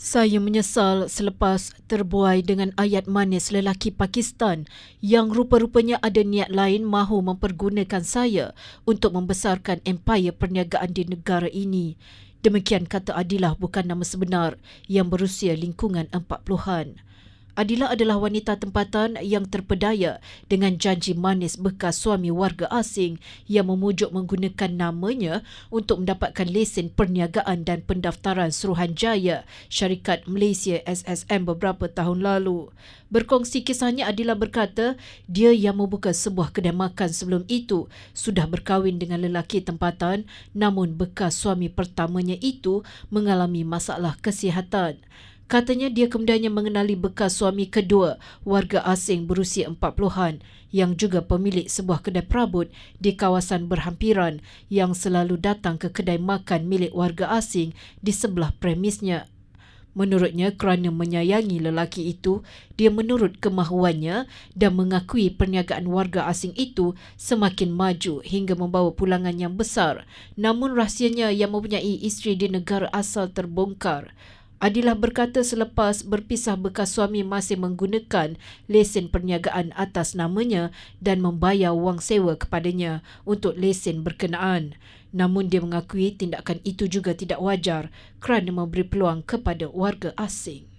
Saya menyesal selepas terbuai dengan ayat manis lelaki Pakistan yang rupa-rupanya ada niat lain mahu mempergunakan saya untuk membesarkan empayar perniagaan di negara ini. Demikian kata Adilah bukan nama sebenar yang berusia lingkungan 40-an. Adila adalah wanita tempatan yang terpedaya dengan janji manis bekas suami warga asing yang memujuk menggunakan namanya untuk mendapatkan lesen perniagaan dan pendaftaran Suruhanjaya syarikat Malaysia SSM beberapa tahun lalu. Berkongsi kisahnya Adila berkata dia yang membuka sebuah kedai makan sebelum itu sudah berkahwin dengan lelaki tempatan namun bekas suami pertamanya itu mengalami masalah kesihatan. Katanya dia kemudiannya mengenali bekas suami kedua, warga asing berusia 40-an yang juga pemilik sebuah kedai perabot di kawasan berhampiran yang selalu datang ke kedai makan milik warga asing di sebelah premisnya. Menurutnya kerana menyayangi lelaki itu, dia menurut kemahuannya dan mengakui perniagaan warga asing itu semakin maju hingga membawa pulangan yang besar. Namun rahsianya yang mempunyai isteri di negara asal terbongkar. Adilah berkata selepas berpisah bekas suami masih menggunakan lesen perniagaan atas namanya dan membayar wang sewa kepadanya untuk lesen berkenaan. Namun dia mengakui tindakan itu juga tidak wajar kerana memberi peluang kepada warga asing.